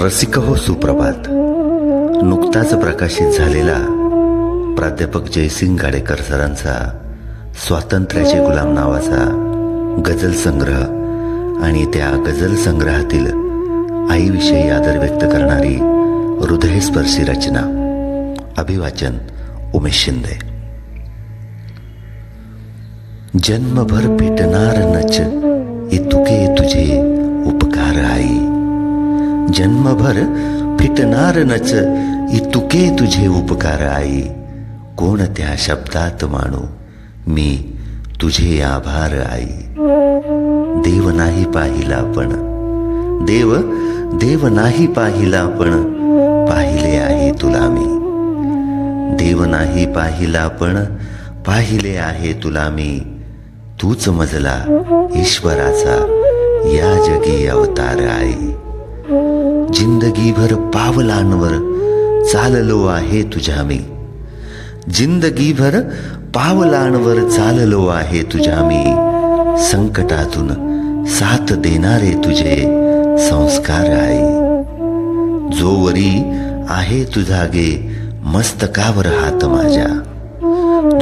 रसिक हो सुप्रभात. नुकताच प्रकाशित झालेला प्राध्यापक जयसिंग गाडेकर सरांचा स्वातंत्र्याचे गुलाम नावाचा गझल संग्रह आणि त्या गझल संग्रहातील आईविषयी आदर व्यक्त करणारी हृदयस्पर्शी रचना. अभिवाचन उमेश शिंदे. जन्मभर पिटणार नच इतुके तुझे जन्मभर फिटणार नच इतुके तुझे उपकार आई. कोण त्या शब्दात मानू मी तुझे आभार आई. देव नाही पाहिला पण. देव देव नाही पाहिला पण. पाहिले आहे तुला मी. देव नाही पाहिला पण. पाहिले आहे तुला मी. तूच मजला ईश्वराचा या जगी अवतार आई. जिंदगीभर पावलांवर चाललो आहे तुझ्या मी. जिंदगीभर पावलांवर चाललो आहे तुझ्या मी. संकटातून साथ देणारे तुझे संस्कार आहे. जोवरी आहे तुझा गे मस्तकावर हात माझ्या.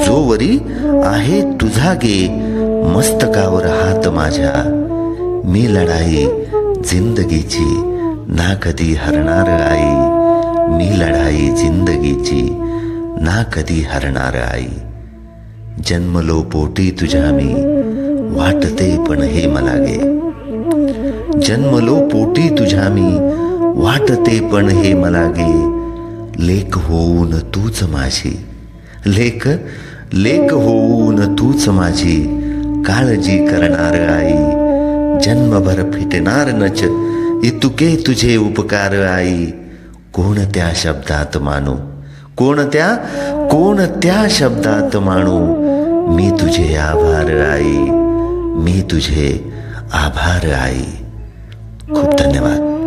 जोवरी आहे तुझा गे मस्तकावर हात माझ्या. मी लढाई जिंदगीची ना कधी हरणार आई मी लढाई जिंदगीची ना कधी हरणार आई. जन्मलो पोटी तुझ्या मी वाटते पण हे मला गे. जन्मलो पोटी तुझ्या मी वाटते पण हे मला गे. लेख होऊन तूच माझी लेख लेख होऊन तूच माझी. काळजी करणार आई जन्मभर फिटणार नच इतुके तुझे उपकार आई. कोणत्या शब्दात मानू? कोणत्या कोणत्या शब्दात मानू? मी तुझे आभार आई. मी तुझे आभार आई. खूप धन्यवाद.